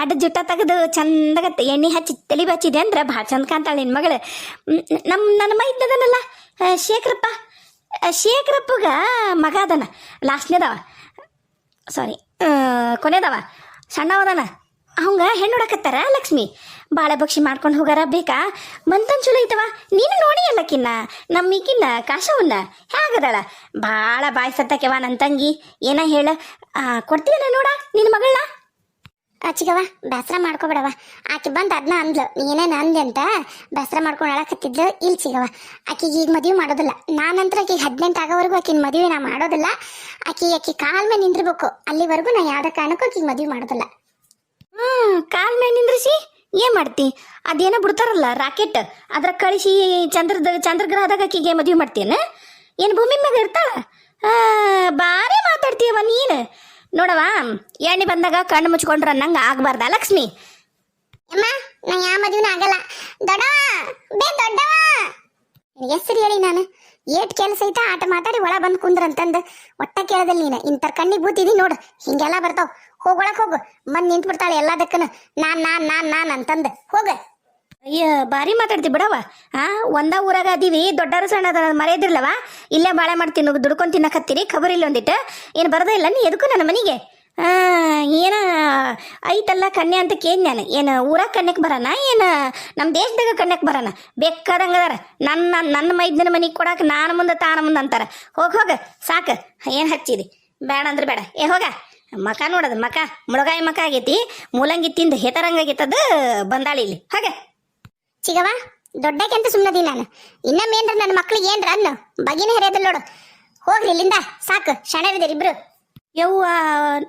ಎರಡು ಜುಟ್ಟ ತೆಗೆದು ಚಂದಾಗ ತ- ಎಣ್ಣೆ ಹಚ್ಚಿ ತಲೆ ಬಚ್ಚಿದೆ ಅಂದ್ರೆ ಭಾಳ ಚಂದ ಕಾಣ್ತಾಳೆ ನಿನ್ನ ಮಗಳು. ನಮ್ಮ ನನ್ನ ಮೈ ಇದ್ದದನಲ್ಲ? ಆ, ಶೇಖರಪ್ಪ. ಶೇಖರಪ್ಪಗ ಮಗ ಅದನ. ಲಾಸ್ಟ್ನೇದವ. ಸಾರಿ ಕೊನೆದವ. ಸಣ್ಣವದನ. ಅವಂಗ ಹೆಣ್ಣು ಹುಡಕತ್ತಾರ ಲಕ್ಷ್ಮಿ? ಬಾಳೆ ಭಕ್ಷಿ ಮಾಡ್ಕೊಂಡು ಹೋಗಾರ ಬೇಕಾ? ಮಂತನ್ ಚಲೋ ಐತವ. ನೀನು ನೋಡಿ ಅಲ್ಲಕ್ಕಿನ್ನ ನಮ್ಮ ಈಗಿನ್ನ ಕಾಶವನ್ನ. ಹೇಗದಳ? ಭಾಳ ಬಾಯ್ ಸತ್ತಕ್ಕೆವ ನನ್ನ ತಂಗಿ. ಏನ ಹೇಳ? ಕೊಡ್ತೀಯನ ನೋಡ ನಿನ್ನ ಮಗಳನ್ನ? ಚಿಗವ ಬೇಸರ ಮಾಡ್ಕೊಬಿಡವ ಆಕೆ ಬಂದು ಅದನ್ನ ಅಂದ್ಲು ನೀನೇನು ಅಂದೆ ಅಂತ ಬೇಸರ ಮಾಡ್ಕೊಂಡು ಅಳಕತ್ತಿದ್ಲು ಇಲ್ಲಿ ಸಿಗವ ಆಕಿಗೆ ಈಗ ಮದುವೆ ಮಾಡೋದಿಲ್ಲ. ನಾನಂತರ ಆಕಿಗೆ ಹದಿನೆಂಟು ಆಗೋವರೆಗೂ ಆಕಿನ ಮದುವೆ ನಾ ಮಾಡೋದಿಲ್ಲ. ಆಕಿ ಆಕಿ ಕಾಲ್ ಮೇಲೆ ನಿಂದಿರ್ಬೇಕು. ಅಲ್ಲಿವರೆಗೂ ನಾ ಯಾವ್ದೇ ಕಾರಣಕ್ಕೂ ಆಕಿಗೆ ಮದುವೆ ಮಾಡೋದಿಲ್ಲ. ಹ್ಮ್, ಕಾಲ್ ಮೇಲೆ ನಿಂದ್ರಿಸಿ? ಏನ್ ಮಾಡ್ತಿ? ಅದೇನೋ ಬಿಡ್ತಾರಲ್ಲ, ರಾಕೆಟ್. ಅದ್ರ ಕಳಿಸಿ ಚಂದ್ರದ, ಚಂದ್ರಗ್ರಹದಾಗ ಆಕಿಗೆ ಮದುವೆ ಮಾಡ್ತೀಯನ? ಏನು ಭೂಮಿ ಮ್ಯಾಗ ಇರ್ತಾಳ? ಬಾರಿ ಮಾತಾಡ್ತೀಯವ ನೀನು. ನೋಡವ ಎಣ್ಣೆ ಬಂದಾಗ ಕಣ್ಣು ಮುಚ್ಕೊಂಡ್ರ ಅನ್ನಂಗ ಆಗ್ಬಾರ್ದ, ಲಕ್ಷ್ಮಿ? ಅಮ್ಮ ನಂಗೆ ಯಾವ ಆಗಲ್ಲ. ದೊಡ್ಡವ ಬೇ ದೊಡ್ಡವ ಹೆಸರು ಹೇಳಿ ನಾನು. ಏಟ್ ಕೆಲಸ ಐತ ಆಟ ಮಾತಾಡಿ ಒಳ ಬಂದು ಕುಂದ್ರ ಅಂತಂದ. ಒಟ್ಟ ಕೇಳದಲ್ಲಿ ನೀನು. ಇಂಥರ ಕಣ್ಣಿಗೆ ಬೂತಿದಿ ನೋಡು. ಹಿಂಗೆಲ್ಲ ಬರ್ತಾವ. ಹೋಗೊಳಕ್ ಹೋಗು. ಬಂದು ನಿಂತ್ ಬಿಡ್ತಾಳೆ ಎಲ್ಲದಕ್ಕನ. ನಾನ್ ನಾನ್ ನಾನ್ ನಾನ್ ಅಂತಂದ. ಹೋಗ. ಅಯ್ಯ ಬಾರಿ ಮಾತಾಡ್ತಿ ಬಿಡವ ಆ, ಒಂದ ಊರಾಗ ಅದೀವಿ ದೊಡ್ಡರು ಸಣ್ಣ ಮರೆಯದಿರ್ಲವ ಇಲ್ಲೇ ಬಾಳೆ ಮಾಡ್ತೀನಿ ದುಡ್ಕೊಂಡ್ ತಿನ್ನಕತ್ತೀರಿ ಖಬರ್ ಇಲ್ಲ ಒಂದಿಟ್ಟು. ಏನು ಬರೋದೇ ಇಲ್ಲ, ನೀ ಎದಕ್ಕೂ ನನ್ನ ಮನೆಗೆ? ಏನ ಐತಲ್ಲ ಕನ್ಯೆ ಅಂತ ಕೇಳಿ ನಾನು. ಏನು ಊರಾಗ ಕನ್ಯಕ್ ಬರೋಣ ಏನು ನಮ್ಮ ದೇಶದಾಗ ಕನ್ಯಕ್ ಬರೋಣ ಬೇಕಾದಂಗದಾರ ನನ್ನ ನನ್ನ ಮೈದನ ಮನೆಗೆ ಕೊಡಾಕ ನಾನು ಮುಂದೆ, ತಾನ ಮುಂದೆ ಅಂತಾರೆ. ಹೋಗ ಹೋಗ, ಸಾಕು. ಏನು ಹಚ್ಚಿದಿ? ಬೇಡ ಅಂದ್ರೆ ಬೇಡ ಏ, ಹೋಗ. ಮಕ ನೋಡೋದು, ಮಕ. ಮುಳಗಾಯಿ ಮಕ ಆಗೈತಿ. ಮೂಲಂಗಿ ತಿಂದು ಹೇತರಂಗಾಗೈತದ ಬಂದಾಳಿ ಇಲ್ಲಿ. ಹಾಗೆ. ಚಿಗವ ದೊಡ್ಡಕ್ಕೆ ಅಂತ ಸುಮ್ಮನದಿ ನಾನು. ಇನ್ನೊಮ್ಮೆ ಏನ್ರ ನನ್ನ ಮಕ್ಳಿಗೆ ಏನ್ರ ಅನ್ನು? ಬಗಿನ ಹರಿಯೋದಿಲ್ಲ ನೋಡು. ಹೋಗ್ರಿ ಇಲ್ಲಿಂದ, ಸಾಕು ಶಣರಿದ್ದೀರಿ ಇಬ್ರು. ಯವ್ವ,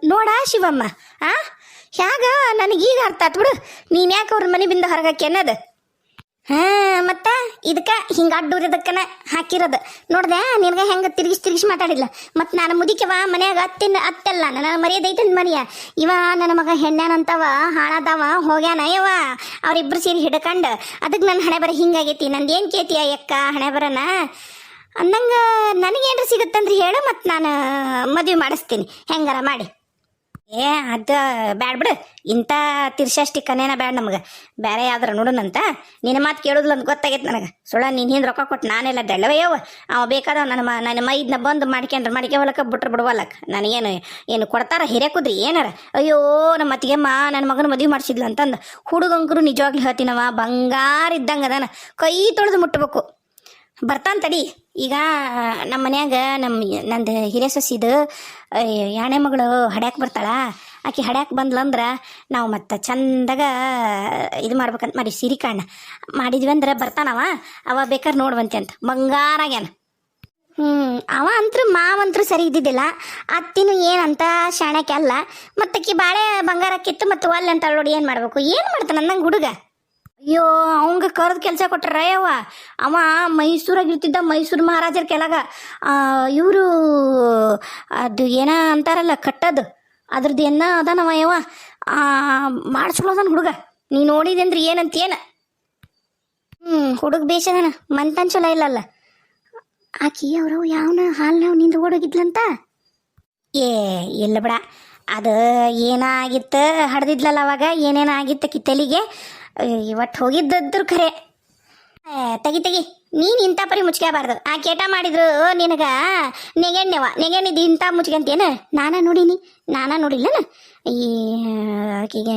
ನೋಡ ಶಿವಮ್ಮ, ಆ? ಹ್ಯಾಗ ನನಗೀಗ ಅರ್ಥ ಆತ್ ಬಿಡು. ನೀನ್ ಯಾಕೆ ಅವ್ರ ಮನೆ ಬಿಂದ ಹೊರಗಾಕಿ ಅನ್ನೋದು? ಹಾ ಮತ್ತ ಇದಕ್ಕ ಹಿಂಗ ಅಡ್ಡೂರಿದಕ್ಕನ ಹಾಕಿರೋದು. ನೋಡ್ದೆ, ನಿನಗೆ ಹೆಂಗ ತಿರುಗಿಸಿ ತಿರುಗಿಸಿ ಮಾತಾಡಿಲ್ಲ ಮತ್ ನಾನು ಮುದಿಕವ ಮನ್ಯಾಗ ಅತ್ತಿನ ಅತ್ತಲ್ಲ, ನನ್ನ ಮರ್ಯಾದೈತೆ ಮರಿಯ. ಇವ ನನ್ನ ಮಗ ಹೆಣ್ಣನಂತವ ಹಾಳಾದವ, ಹೋಗ್ಯಾನ ಯವ್ವ. ಅವ್ರಿಬ್ರು ಸೇರಿ ಹಿಡ್ಕಂಡು ಅದಕ್ಕೆ ನನ್ನ ಹಣೆ ಬರ ಹಿಂಗಾಗೈತಿ ನಂದೇನ್ ಕೇತಿಯ ಯಕ್ಕ ಹಣೆ ಬರನ? ಅಂದಂಗ ನನಗೇನ್ರ ಸಿಗುತ್ತಂದ್ರೆ ಹೇಳು ಮತ್ತು ನಾನು ಮದುವೆ ಮಾಡಿಸ್ತೀನಿ. ಹೆಂಗಾರ ಮಾಡಿ. ಏ, ಅದು ಬ್ಯಾಡ ಬಿಡು. ಇಂಥ ಕನೇನ ಬ್ಯಾಡ ನಮ್ಗೆ. ಬೇರೆ ಯಾವ್ದಾರ ನೋಡೋಣಂತ ನಿನ್ನ ಮಾತು ಕೇಳೋದಿಲ್ಲ ಅಂತ ಗೊತ್ತಾಗೈತೆ ನನಗೆ. ಸುಳ್ಳ ನಿನ್ ಹಿಂದೆ ರೊಕ್ಕ ಕೊಟ್ಟು ನಾನೆಲ್ಲ ದಳ್ಳವಯ್ಯವ ಅವ ಬೇಕಾದ ನನ್ನ ಮ, ನನ್ನ ಮೈದನ್ನ ಬಂದು ಮಾಡ್ಕೊಂಡ್ರೆ ಮಾಡ್ಕೆ ಹೊಲಕ್ಕೆ ಬಿಟ್ರೆ ಬಿಡುವಲ್ಲಕ್ಕ ನನಗೇನು, ಏನು ಕೊಡ್ತಾರ ಹಿರೇಕುದ್ರಿ ಏನಾರ? ಅಯ್ಯೋ ನಮ್ಮ ಅತ್ತಿಗೆಮ್ಮ ನನ್ನ ಮಗನ ಮದುವೆ ಮಾಡಿಸಿದ್ಲು ಅಂತಂದು ಹುಡುಗಂಕರು ನಿಜವಾಗ್ಲೂ ಹೇಳ್ತೀನವ, ಬಂಗಾರ ಇದ್ದಂಗೆ ಕೈ ತೊಳೆದು ಮುಟ್ಟಬೇಕು ಬರ್ತಾನ ತಡಿ. ಈಗ ನಮ್ಮ ಮನ್ಯಾಗ ನಮ್ಮ ನಂದು ಹಿರಿಯ ಸೊಸಿದು ಯಾಣೆ ಮಗಳು ಹಡ್ಯಾಕೆ ಬರ್ತಾಳ. ಆಕೆ ಹಡ್ಯಾಕೆ ಬಂದ್ಲಂದ್ರೆ ನಾವು ಮತ್ತೆ ಚಂದಾಗ ಇದು ಮಾಡ್ಬೇಕಂತ ಮಾಡಿ ಸಿರಿ ಕಾಣ ಮಾಡಿದ್ವಿ ಅಂದ್ರೆ ಬರ್ತಾನವ. ಅವ ಬೇಕಾದ್ರೆ ನೋಡುವಂತೆ ಅಂತ. ಬಂಗಾರಾಗ್ಯಾನ. ಹ್ಞೂ ಅವ ಅಂತೂ ಮಾವಂತರೂ ಸರಿ ಇದ್ದಿದ್ದಿಲ್ಲ. ಅತ್ತಿನೂ ಏನಂತ ಶಾಣಕ್ಕೆ ಅಲ್ಲ. ಮತ್ತಕ್ಕಿ ಬಾಳೆ ಬಂಗಾರ ಕಿತ್ತು ಮತ್ತು ಒಲ್ಲೆ ಅಂತ ನೋಡಿ ಏನು ಮಾಡಬೇಕು? ಏನು ಮಾಡ್ತಾನೆ ನಂಗೆ ಹುಡುಗ? ಅಯ್ಯೋ, ಅವಂಗ ಕರೆದು ಕೆಲಸ ಕೊಟ್ರ ಯವ್ವ ಅವ ಮೈಸೂರಾಗ ಇರ್ತಿದ್ದ ಮೈಸೂರು ಮಹಾರಾಜರ ಕೆಳಗ. ಇವರು ಅದು ಏನ ಅಂತಾರಲ್ಲ, ಕಟ್ಟದು. ಅದ್ರದ್ದು ಏನ ಅದಾನವ ಯವ್ವ? ಮಾಡಿಸ್ಕೊಳ್ಳೋದನ್ ಹುಡುಗ. ನೀ ಏನಂತೇನ ಏನಂತ ಏನ? ಹ್ಞೂ ಹುಡುಗ ಬೇಷದನ. ಮಂತನ್ ಚಲೋ ಇಲ್ಲಲ್ಲ. ಆಕಿ ಅವರು ಯಾವನ ಹಾಲ್ನಾವ್ ನಿಂದು ಓಡೋಗಿದ್ಲಂತ? ಏ, ಇಲ್ಲ ಬಿಡ. ಅದು ಏನಾಗಿತ್ತು ಹಡ್ದಿದ್ಲಲ್ಲ ಅವಾಗ ಏನೇನಾಗಿತ್ತು ಕಿತ್ತಲಿಗೆ ಇವತ್ತು ಹೋಗಿದ್ದದ್ರು ಖರೆ. ತಗಿ, ತೆಗಿ. ನೀನು ಇಂಥ ಪರಿ ಮುಚ್ಕೋಬಾರ್ದು ಆ ಕೇಟ ಮಾಡಿದ್ರು ನಿನಗ ನೆಗೆಣ್ಣೆವ. ನೆಗೆಣ್ಣಿದ್ದು ಇಂಥ ಮುಚ್ಕಂತೇನ ನಾನ ನೋಡೀನಿ. ನಾನ ನೋಡಿಲ್ಲನ? ಈ ಆಕೆಗೆ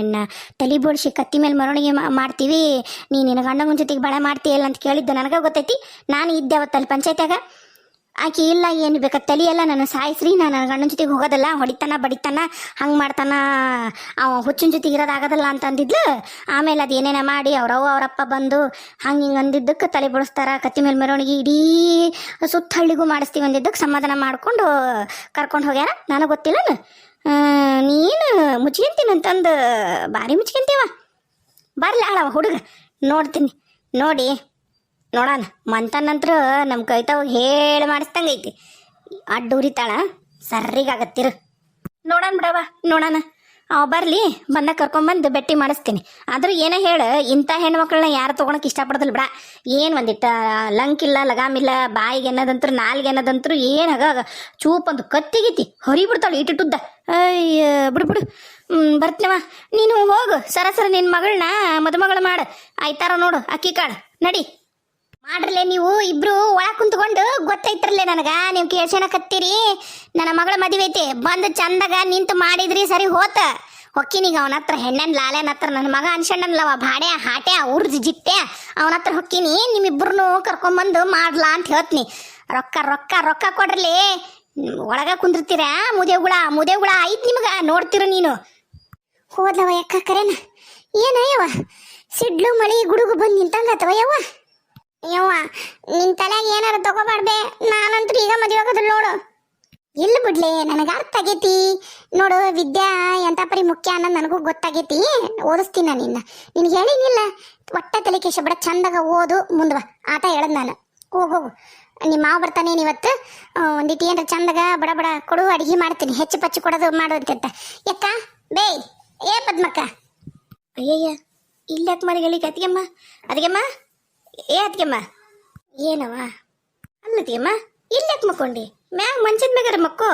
ತಲೆ ಬೋಳಿಸಿ ಕತ್ತಿ ಮೇಲೆ ಮರವಣಿಗೆ ಮಾಡ್ತೀವಿ. ನೀನು ನಿನ್ನ ಗಂಡನ ಜೊತೆಗೆ ಬಳೆ ಮಾಡ್ತೀಯಲ್ಲ ಅಂತ ಕೇಳಿದ್ದು ನನಗೆ ಗೊತ್ತೈತಿ. ನಾನು ಇದ್ದೆ ಅವತ್ತಲ್ಲಿ ಪಂಚಾಯತ್ಯಾಗ. ಆಕೆ ಇಲ್ಲ, ಏನು ಬೇಕಾ? ತಲಿ ಎಲ್ಲ ನನ್ನ ಸಾಯಿಸ್ರಿ, ನಾನು ಗಂಡನ ಜೊತೆಗೆ ಹೋಗೋದಲ್ಲ, ಹೊಡಿತಾನ, ಬಡಿತಾನ, ಹಂಗೆ ಮಾಡ್ತಾನ. ಅವ ಹುಚ್ಚಿನ ಜೊತೆಗೆ ಇರೋದಾಗೋದಲ್ಲ ಅಂತ ಅಂದಿದ್ಲು. ಆಮೇಲೆ ಅದು ಏನೇನ ಮಾಡಿ ಅವ್ರವ್ವ ಅವರಪ್ಪ ಬಂದು ಹಂಗೆ ಹಿಂಗೆ ಅಂದಿದ್ದಕ್ಕೆ ತಲೆ ಬಿಡಿಸ್ತಾರ. ಕತ್ತಿ ಮೇಲೆ ಮೆರವಣಿಗೆ ಇಡೀ ಸುತ್ತ ಹಳ್ಳಿಗೂ ಮಾಡಿಸ್ತೀವಿ ಅಂದಿದ್ದಕ್ಕೆ ಸಮಾಧಾನ ಮಾಡ್ಕೊಂಡು ಕರ್ಕೊಂಡು ಹೋಗ್ಯಾರ. ನನಗೆ ಗೊತ್ತಿಲ್ಲ ನೀನು ಮುಚ್ಕೊಂತೀನಂತಂದು ಭಾರಿ ಮುಚ್ಕೊಂತೀವ. ಬರ್ಲಿ ಅಳವ ಹುಡುಗ, ನೋಡ್ತೀನಿ. ನೋಡಿ. ನೋಡೋಣ ಮಂತನಂತರ ನಮ್ಮ ಕೈತಾವ ಹೇಳಿ ಮಾಡಿಸ್ದಂಗೈತಿ ಅಡ್ಡ ಉರಿತಾಳ, ಸರ್ರಿಗಾಗತ್ತಿರು. ನೋಡೋಣ ಬಿಡವ ನೋಡೋಣ. ಅವ ಬರಲಿ ಬಂದ ಕರ್ಕೊಂಬಂದು ಬೆಟ್ಟಿ ಮಾಡಿಸ್ತೀನಿ. ಆದ್ರೂ ಏನೇ ಹೇಳು, ಇಂಥ ಹೆಣ್ಮಕ್ಳನ್ನ ಯಾರು ತೊಗೊಳಕ್ಕೆ ಇಷ್ಟಪಡೋದಿಲ್ಲ ಬಿಡ. ಏನು ಒಂದಿಟ್ಟ, ಲಂಕಿಲ್ಲ, ಲಗಾಮಿಲ್ಲ, ಬಾಯಿಗೆ ಅನ್ನೋದಂತ್ರ ನಾಲ್ಗೆ ಅನ್ನೋದಂತ್ರು ಏನಾಗ ಚೂಪ್ ಅಂತ ಕತ್ತಿಗೈತಿ ಹರಿ ಬಿಡ್ತಾಳು ಇಟ್ಟುದ್ದ ಅಯ್ಯ, ಬಿಡು ಬಿಡು. ಬರ್ತೀನವ. ನೀನು ಹೋಗು, ಸರಸರ ನಿನ್ನ ಮಗಳನ್ನ ಮದುಮಗಳು ಮಾಡು. ಆಯ್ತಾರ ನೋಡು, ಅಕ್ಕಿ ಕಾಳು. ನಡಿ. ಮಾಡ್ರಲೆ ನೀವು? ಇಬ್ರು ಒಳ ಕುಂತ್ಕೊಂಡು ಗೊತ್ತೈತ್ರಲ್ಲೇ ನನಗ. ನೀವು ಕೇಳ್ಸೇನಕತ್ತೀರಿ ನನ್ನ ಮಗಳ ಮದುವೆ ಐತಿ. ಬಂದು ಚಂದಾಗ ನಿಂತು ಮಾಡಿದ್ರಿ ಸರಿ ಹೋತ. ಹೊಕ್ಕಿನಿಗ ಅವನ ಹತ್ರ ಹೆಣ್ಣನ್ ಲಾಲೆನ ಹತ್ರ ನನ್ನ ಮಗ ಅನ್ಸಣ್ಣನ್ಲವ ಭಾಡೆ ಹಾಟೆ ಉರ್ದು ಜಿಟ್ಟೆ ಅವನ ಹತ್ರ ಹೊಕ್ಕಿನಿ ನಿಮ್ಮಿಬ್ರು ಕರ್ಕೊಂಬಂದು ಮಾಡ್ಲಾ ಅಂತ ಹೇಳ್ತೀನಿ. ರೊಕ್ಕ ರೊಕ್ಕ ರೊಕ್ಕ ಕೊಡ್ರಲಿ. ಒಳಗ ಕುಂದಿರ್ತೀರಾ? ಮುದೇಗುಳ ಮುದೇಗುಳ ಐತ್ ನಿಮಗ. ನೋಡ್ತಿರು ನೀನು. ಹೋದವ ಯಾಕ ಕರೆನ. ಏನ ಯವ್ವ? ಸಿಡ್ಲು, ಮಳಿ, ಗುಡುಗು ಬಂದು ಅಥವಾ ಯವ್ವ? ಯವ್ವ, ನಿನ್ ತಲೆಯಾಗ ಏನಾರ ತಗೋಬಾರ್ದೆ? ನಾನಂತೂ ಈಗ ಮದುವೆ ಆಗೋದಿಲ್ಲ ನೋಡು. ಇಲ್ಲ ಬಿಡ್ಲೆ, ನನಗ ಅರ್ಥ ಆಗೈತಿ. ನೋಡು, ವಿದ್ಯಾ ಎಂತ ಪರಿ ಮುಖ್ಯ ಅನ್ನೋದು ನನಗೂ ಗೊತ್ತಾಗೈತಿ. ಓದಿಸ್ತೀನಿ ನಾನು ನಿನ್ನ. ನಿನ್ಗೆ ಹೇಳಿನಿಲ್ಲ ಒಟ್ಟ ತಲೆ ಕೇಶ ಬಿಡ, ಚಂದಾಗ ಓದು ಮುಂದ್ವ ಆಟ ಹೇಳದ್ ನಾನು. ಹೋಗು ಹೋಗು. ನಿಮ್ಮ ಮಾವ ಬರ್ತಾನೇನು ಇವತ್ತು. ಒಂದಿಟ್ಟು ಏನ್ರ ಚಂದಾಗ ಬಡ ಬಡ ಕೊಡು, ಅಡಿಗೆ ಮಾಡ್ತೀನಿ. ಹೆಚ್ಚು ಪಚ್ಚು ಕೊಡೋದು ಮಾಡೋದಂತ ಯಾಕ ಬೇ, ಏ ಪದ್ಮಕ್ಕ. ಅಯ್ಯಯ್ಯ ಯಾಕೆ ಮರಿಗಳಿಗೆ ಅತ್ತಿಗೆಮ್ಮ? ಅತ್ತಿಗೆಮ್ಮ ಏ ಅತ್ತಿಗೆಮ್ಮ ಏನವ ಅಲ್ಲ ಅತ್ತಿಗೆಮ್ಮ ಇಲ್ಲಿ ಯಾಕೆ ಮಕ್ಕೊಂಡಿ? ಮ್ಯಾಗ ಮಂಚದ ಮ್ಯಾಗಾರ ಮಕ್ಕೋ?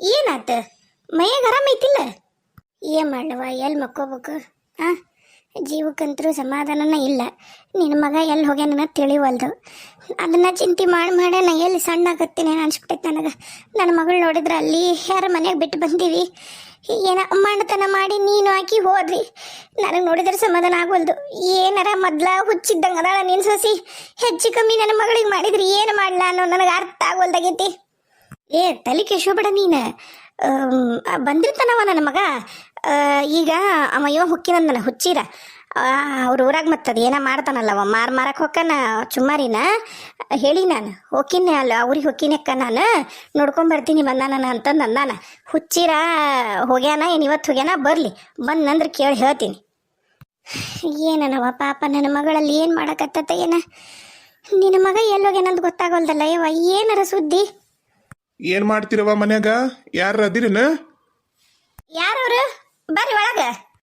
ಏನಾತ? ಮೈಯಾಗ ಆರಾಮ ಐತಿಲ್ಲ? ಏನ್ ಮಾಡ್ಲವ ಎಲ್ಲಿ ಮಕ್ಕೋಬೇಕು? ಆ? ಜೀವಕ್ಕಂತರೂ ಸಮಾಧಾನನ ಇಲ್ಲ. ನಿನ್ನ ಮಗ ಎಲ್ಲಿ ಹೋಗ್ಯಾನ ತಿಳಿವಲ್ದು. ಅದನ್ನು ಚಿಂತೆ ಮಾಡಿ ಮಾಡೇ ನಾ ಎಲ್ಲಿ ಸಣ್ಣ ಆಗತ್ತೀನಿ ಅನ್ಸ್ಬಿಟ್ಟೈತೆ ನನಗೆ. ನನ್ನ ಮಗಳು ನೋಡಿದ್ರೆ ಅಲ್ಲಿ ಯಾರ ಮನೆಗೆ ಬಿಟ್ಟು ಬಂದೀವಿ ಏನ ಮಣ್ಣತನ ಮಾಡಿ ನೀನು ಹಾಕಿ ಹೋದ್ರಿ ನನಗೆ ನೋಡಿದ್ರೆ ಸಮಾಧಾನ ಆಗೋಲ್ದು. ಏನಾರ ಮೊದ್ಲ ಹುಚ್ಚಿದ್ದಂಗೆ ಅದಾಳ ನೀನು ಸೊಸಿ? ಹೆಚ್ಚು ಕಮ್ಮಿ ನನ್ನ ಮಗಳಿಗೆ ಮಾಡಿದ್ರಿ ಏನು ಮಾಡ್ಲ ಅನ್ನೋ ನನಗೆ ಅರ್ಥ ಆಗೋಲ್ದಾಗೈತಿ. ಏ, ತಲೆ ಕೆಶೋಬೇಡ ನೀನು. ಬಂದಿರ್ತಾನವ ನನ್ನ ಮಗ. ಈಗ ಅವ ಇವ ಹುಕ್ಕಿನಂದನ ಹುಚ್ಚಿರ. ಅವ್ರ ಊರಾಗ ಮತ್ತದ ಮಾಡ್ತಾನಲ್ಲ ಅವ ಮಾರ್ ಮಾರಕ್ ಹೊಕ್ಕನ ಚುಮ್ಮಾರಿನ. ಹೇಳಿ ನಾನು ಹೋಕಿನ ಅಲ್ಲ ಅವ್ರಿಗೆ ಹೊಕ್ಕಿನಕ್ಕ ನಾನು ನೋಡ್ಕೊಂಡ್ ಬರ್ತೀನಿ ಬಂದಾನ ಅಂತಂದು ಅಂದಾನ. ಹುಚ್ಚಿರ ಹೋಗ್ಯಾನ ಏನು ಇವತ್ತು ಹೋಗ್ಯಾನ ಬರಲಿ ಬಂದಂದ್ರೆ ಕೇಳಿ ಹೇಳ್ತೀನಿ. ಏನನವ ಪಾಪ ನನ್ನ ಮಗಳಲ್ಲಿ ಏನು ಮಾಡಕತ್ತ ಏನ? ನಿನ್ನ ಮಗ ಎಲ್ಲೋಗ್ಯಾನಂದ್ ಗೊತ್ತಾಗೋಲ್ದಲ್ಲ ಯವ ಏನಾರ ಸುದ್ದಿ? ಏನ್ ಮಾಡ್ತಿರವ ಮನ್ಯಾಗ? ಯಾರ ಅದಿರನ? ಯಾರವ್ರು ಬರ್ರಿ ಒಳಗ.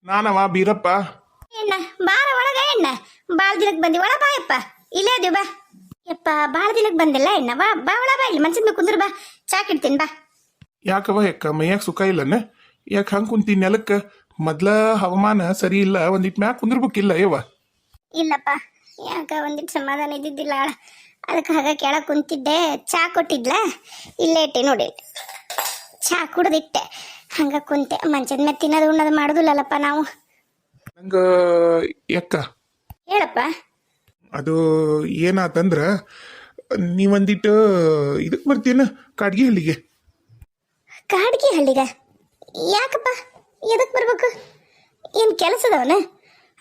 ನಾನವ ಬೀರಪ್ಪ. ಎಣ್ಣ ಬಾರ ಒಳಗ ಎಣ್ಣ ಬಾಳ ದಿನಕ್ಕೆ ಬಂದಿ ಒಳ ಬಾಯಪ್ಪ ಇಲ್ಲೇ ಅದೀವಿ ಬಾ. ಯಪ್ಪ ಬಾಳ ದಿನಕ್ಕೆ ಬಂದಿಲ್ಲ ಎಣ್ಣ ಬಾ ಬಾ ಒಳ ಬಾ ಇಲ್ಲಿ ಮನ್ಸಿಂದ ಕುಂದ್ರ ಬಾ. ಚಾಕ್ ಇಡ್ತೀನಿ ಬಾ. ಯಾಕವ ಯಾಕ ಮೈಯಾಗ ಸುಖ ಇಲ್ಲನ? ಯಾಕ ಹಂಗೆ ಕುಂತಿ ನೆಲಕ್ಕ? ಮೊದ್ಲ ಹವಾಮಾನ ಸರಿ ಇಲ್ಲ ಒಂದಿಟ್ ಮ್ಯಾಗ ಕುಂದಿರ್ಬೇಕಿಲ್ಲ ಯವ್ವ. ಇಲ್ಲಪ್ಪ ಯಾಕ ಒಂದಿಟ್ಟು ಸಮಾಧಾನ ಇದ್ದಿದ್ದಿಲ್ಲ ಆಳ. ಅದಕ್ಕೆ ಹಾಗ ಕೆಳಗೆ ಕುಂತಿದ್ದೆ ಚಾ ಕೊಟ್ಟಿದ್ಲ. ಇಲ್ಲೇ ಇಟ್ಟೆ ನೋಡಿ. ಚಾ ಕುಡ್ದಿಟ್ಟೆ. ಹಂಗ ಕುಂತೆ ಮಂಚದ ಮೇಲೆ ತಿನ್ನೋದು ಉಣ್ಣೋದು ಮಾಡೋದಿಲ್ಲಲ್ಲಪ್ಪ ನಾವು. ನಂಗ ಯಾಕ? ಹೇಳಪ್ಪ. ಅದು ಏನಾತಂದ್ರ ನೀವೊಂದಿಟ್ಟು ಇದಕ್ ಬರ್ತೀನ ಕಾಡ್ಗಿ ಹಳ್ಳಿಗೆ? ಕಾಡ್ಗಿ ಹಳ್ಳಿಗ? ಯಾಕಪ್ಪ? ಎದಕ್ಕೆ ಬರ್ಬೇಕು? ಏನು ಕೆಲಸದವನ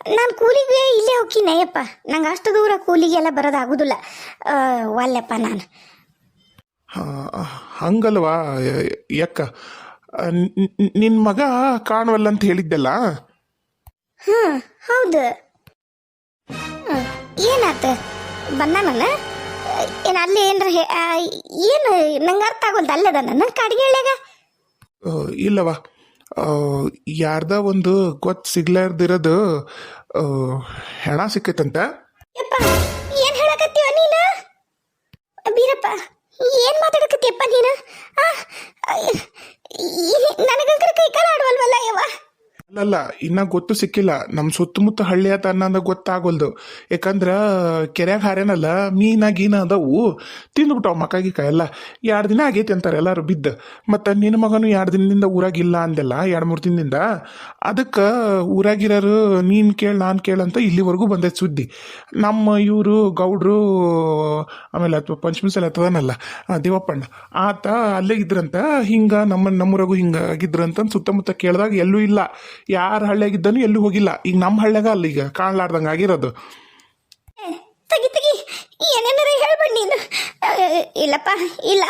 ನಾನು ಕೂಲಿಗೆ ಇಲ್ಲೇ ಹೋಗ್ತೀನಯ್ಯಪ್ಪ ನಂಗೆ ಅಷ್ಟು ದೂರ ಕೂಲಿಗೆಲ್ಲ ಬರೋದಾಗುದಿಲ್ಲ. ಒಲ್ಲೆಪ್ಪ ನಾನು. ಹಂಗಲ್ವಾ ಯಾಕ? ನ್- ನ್- ನಿನ್ ಮಗ ಕಾಣುವಲ್ಲ ಅಂತ ಹೇಳಿದ್ದಲ್ಲ? ಹ್ಞೂ ಹೌದು. ಏನಾತ? ಬಂದಾನನ ಏನು ಅಲ್ಲಿ ಏನ್ರ ಹೇ- ಏನು ನಂಗೆ ಅರ್ಥ ಆಗೋದು ಅಲ್ಲದ ನನ್ನ ಕಾಡ್ಗಿ ಇಲ್ಲವಾ ಯಾರ್ದ ಒಂದು ಗೊತ್ತ ಸಿಗ್ಲಾರ್ದಿರೋದು ಹೆಣ ಸಿಕ್ಕೈತಂತ ಯಪ್ಪ ಏನ್ ಹೇಳಕತ್ತೀವ ನೀನು ಬೀರಪ್ಪ ಏನ್ ಮಾತಾಡಕತ್ತೀಯಪ್ಪ ನೀನು ಆ, ಈ- ನನಗಂಕರ ಕೈ ಕಾಲ ಆಡುವಲ್ವಲ್ಲ ಯವ್ವ ಅಲ್ಲಲ್ಲ ಇನ್ನ ಗೊತ್ತು ಸಿಕ್ಕಿಲ್ಲ. ನಮ್ಮ ಸುತ್ತಮುತ್ತ ಹಳ್ಳಿ ತನ್ನ ಗೊತ್ತಾಗೋಲ್ದು. ಯಾಕಂದ್ರ ಕೆರೆಯಾಗ ಹಾರೇನಲ್ಲ ಮೀನ ಗೀನ ಅದಾವು, ತಿಂದ್ಬಿಟ್ಟಾವ ಮಕ್ಕಾಗಿ ಎಲ್ಲ ಎರಡು ದಿನ ಆಗೈತಿ ಅಂತಾರೆ ಎಲ್ಲರೂ ಬಿದ್ದು. ಮತ್ತು ನಿನ್ನ ಮಗನು ಎರಡು ದಿನದಿಂದ ಊರಾಗಿಲ್ಲ ಅಂದೆಲ್ಲ, ಎರಡು ಮೂರು ದಿನದಿಂದ ಅದಕ್ಕೆ ಊರಾಗಿರೋರು ನೀನು ಕೇಳು, ನಾನು ಕೇಳಂತ ಇಲ್ಲಿವರೆಗೂ ಬಂದೈತೆ ಸುದ್ದಿ. ನಮ್ಮ ಇವರು, ಗೌಡ್ರು, ಆಮೇಲೆ ಅಥವಾ ಪಂಚಮಿಸಲ ಹತ್ತದನಲ್ಲ ದೇವಪ್ಪಣ್ಣ, ಆತ ಅಲ್ಲೇ ಇದ್ರಂತ, ಹಿಂಗ ನಮ್ಮ, ನಮ್ಮೂರಾಗೂ ಹಿಂಗ ಆಗಿದ್ರಂತ ಸುತ್ತಮುತ್ತ ಕೇಳಿದಾಗ ಎಲ್ಲೂ ಇಲ್ಲ. ಯಾರ ಹಳ್ಳಿಯಾಗಿದ್ದನು ಎಲ್ಲೂ ಹೋಗಿಲ್ಲ. ಈಗ ನಮ್ಮ ಹಳ್ಳ್ಯಾಗ ಅಲ್ಲ ಈಗ, ಕಾಣಲಾರ್ದಂಗೆ ಆಗಿರೋದು. ತಗಿ ತಗಿ. ಏನೇನಾರ ಹೇಳ್ಬೇಡ ನೀನು. ಇಲ್ಲಪ್ಪ, ಇಲ್ಲ.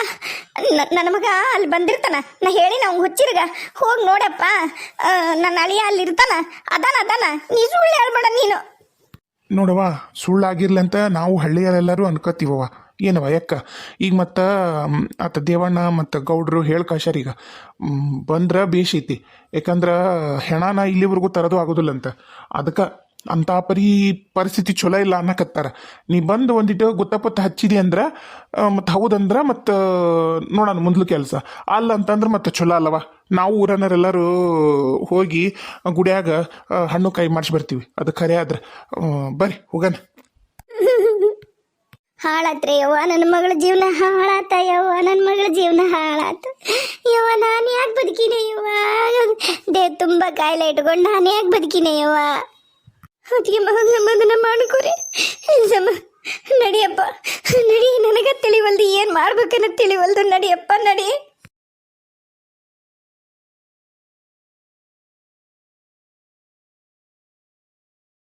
ನನ್ನ ಮಗ ಅಲ್ಲಿ ಬಂದಿರ್ತಾನ. ನಾ ಹೇಳಿ ನಾವು ಹುಚ್ಚಿರ್ಗ. ಹೋಗಿ ನೋಡಪ್ಪ. ನನ್ನ ಅಳಿಯ ಅಲ್ಲಿ ಇರ್ತಾನ. ಅದಾನ ಅದಾನ. ನೀ ಸುಳ್ಳು ಹೇಳ್ಬೇಡ ನೀನು. ನೋಡವ್ವ ಸುಳ್ಳಾಗಿರ್ಲಂತ ನಾವು ಹಳ್ಳಿಯಲ್ಲೆಲ್ಲರೂ ಅನ್ಕೋತೀವವ್ವ ಏನವ ಯಾಕ? ಈಗ ಮತ್ತು ಆತ ದೇವಣ್ಣ ಮತ್ತು ಗೌಡ್ರು ಹೇಳ್ಕಾಶಾರ ಈಗ ಬಂದ್ರೆ ಐತಿ. ಯಾಕಂದ್ರೆ ಹೆಣನ ಇಲ್ಲಿವರೆಗೂ ತರೋದು ಆಗೋದಿಲ್ಲ ಅಂತ ಅದಕ್ಕೆ ಅಂತ ಪರಿ ಪರಿಸ್ಥಿತಿ ಚಲೋ ಇಲ್ಲ ಅನ್ನಕತ್ತಾರ. ನೀ ಬಂದು ಒಂದಿಟ್ಟು ಗೊತ್ತಪತ್ತ ಹಚ್ಚಿದಿ ಅಂದ್ರ ಮತ್ತು ಹೌದಂದ್ರ ಮತ್ತು, ನೋಡೋಣ ಮುಂದ್ಲು ಕೆಲಸ. ಅಲ್ಲ ಅಂತಂದ್ರೆ ಮತ್ತೆ ಚಲೋ ಅಲ್ಲವ. ನಾವು ಊರನ್ನರೆಲ್ಲರೂ ಹೋಗಿ ಗುಡಿಯಾಗ ಹಣ್ಣು ಕಾಯಿ ಮಾಡಿಸಿ ಬರ್ತೀವಿ. ಅದು ಖರೆ ಆದ್ರೆ. ಬರಿ ಬರ್ರಿ, ಹೋಗಣ. ಹಾಳಾತ್ರಿ ಯವ್ವ ನನ್ನ ಮಗಳ ಜೀವನ ಹಾಳಾತ ಯವ್ವ ನನ್ನ ಮಗಳ ಜೀವನ ಹಾಳಾತ. ಯವ್ವ, ನಾನು ಯಾಕೆ ಬದುಕಿನ ಯವ್ವ? ದೇವ್ ತುಂಬ ಕಾಯಿಲೆ ಇಟ್ಕೊಂಡು ನಾನು ಯಾಕೆ ಬದುಕಿನ ಯವ್ವ? ಮಗ ಸಮಾಧಾನ ಮಾಡ್ಕೊರಿ. ಸಮ ನಡಿಯಪ್ಪ ನಡಿ ನನಗ ತಿಳಿವಲ್ದು ಏನು ಮಾಡ್ಬೇಕನ್ನ ತಿಳಿವಲ್ದು ನಡಿಯಪ್ಪ ನಡಿ.